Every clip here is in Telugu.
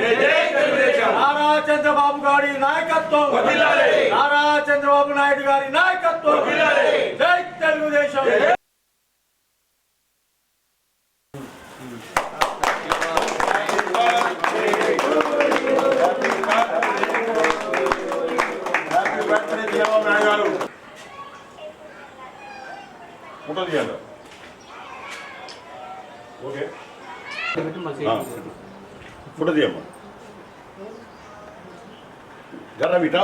నారా చంద్రబాబు గారి నాయకత్వం. నారా చంద్రబాబు నాయుడు గారి నాయకత్వం. జై తెలుగుదేశం. ఫోటో తీయాలి ఓకే ఫోటో తీయమ్మా జర బిటా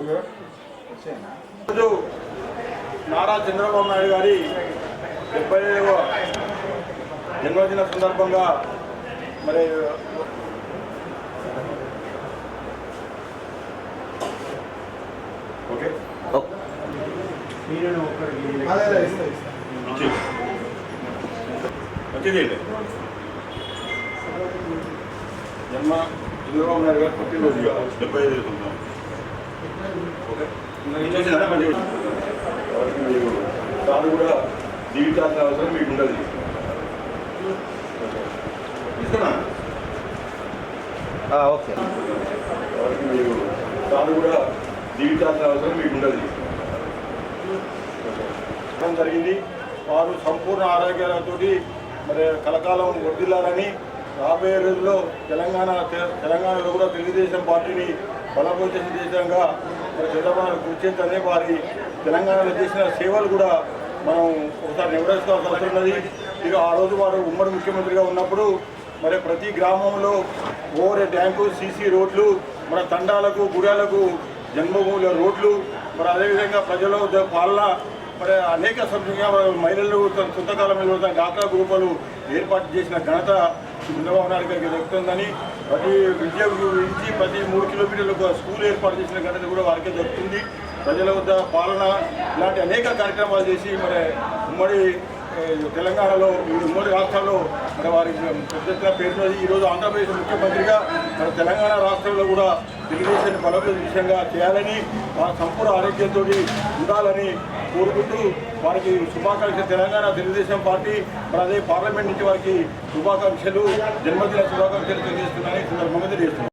ఓకే ఈరోజు నారా చంద్రబాబు నాయుడు గారి డెబ్బై ఐదవ జన్మదిన సందర్భంగా మరి ఓకే. ఇచ్చి. జన్మ చంద్రబాబు నాయుడు గారు పుట్టినరోజు డెబ్బై ఐదు మీరు దాన్ని కూడా జీవితాల్సిన అవసరం మీకు ఉండదు. తీసుకున్నా ఓకే. మీరు దాన్ని కూడా జీవితాల్సిన అవసరం మీకు ఉండదు. జరిగింది? వారు సంపూర్ణ ఆరోగ్యాలతోటి మరి కలకాలం వర్దిల్లారని రాబోయే రోజుల్లో తెలంగాణ తె- తెలంగాణలో కూడా తెలుగుదేశం పార్టీని బలపరిచే దేశంగా మరి చంద్రబాబు కృషి చేస్తేనే వారి తెలంగాణలో చేసిన సేవలు కూడా మనం ఒకసారి నెవరేసుకోవాల్సిన వస్తున్నది ఇక ఆ రోజు వారు ఉమ్మడి ముఖ్యమంత్రిగా ఉన్నప్పుడు మరి ప్రతి గ్రామంలో ఓవర్ ట్యాంకు సీసీ రోడ్లు మన తండాలకు గుడాలకు జన్మభూముల రోడ్లు మరి అదేవిధంగా ప్రజల పాలన మరి అనేక సంఖ్యగా మహిళలు సొంతకాలంలో సొంతకాలం మీద గ్రూపులు ఏర్పాటు చేసిన ఘనత చంద్రబాబు నాయుడు గారికి దక్కుతుందని ప్రతి విద్య గురించి ప్రతి మూడు కిలోమీటర్లకు స్కూల్ ఏర్పాటు చేసిన ఘనత కూడా వారికే దక్కుతుంది ప్రజల వద్ద పాలన ఇలాంటి అనేక కార్యక్రమాలు చేసి మరి ఉమ్మడి తెలంగాణలో ఉమ్మడి రాష్ట్రాల్లో మరి వారికి పెద్ద పేరున్నది. ఈరోజు ఆంధ్రప్రదేశ్ ముఖ్యమంత్రిగా మన తెలంగాణ రాష్ట్రంలో కూడా తెలుగుదేశాన్ని బలోపేత విషయంగా చేయాలని వారి సంపూర్ణ ఆరోగ్యంతో ఉండాలని కోరుకుంటూ వారికి శుభాకాంక్షలు. తెలంగాణ తెలుగుదేశం పార్టీ మరి అదే పార్లమెంట్ నుంచి వారికి శుభాకాంక్షలు జన్మదిన శుభాకాంక్షలు తెలియజేస్తున్నాయని సందర్భంగా తెలియజేస్తున్నాను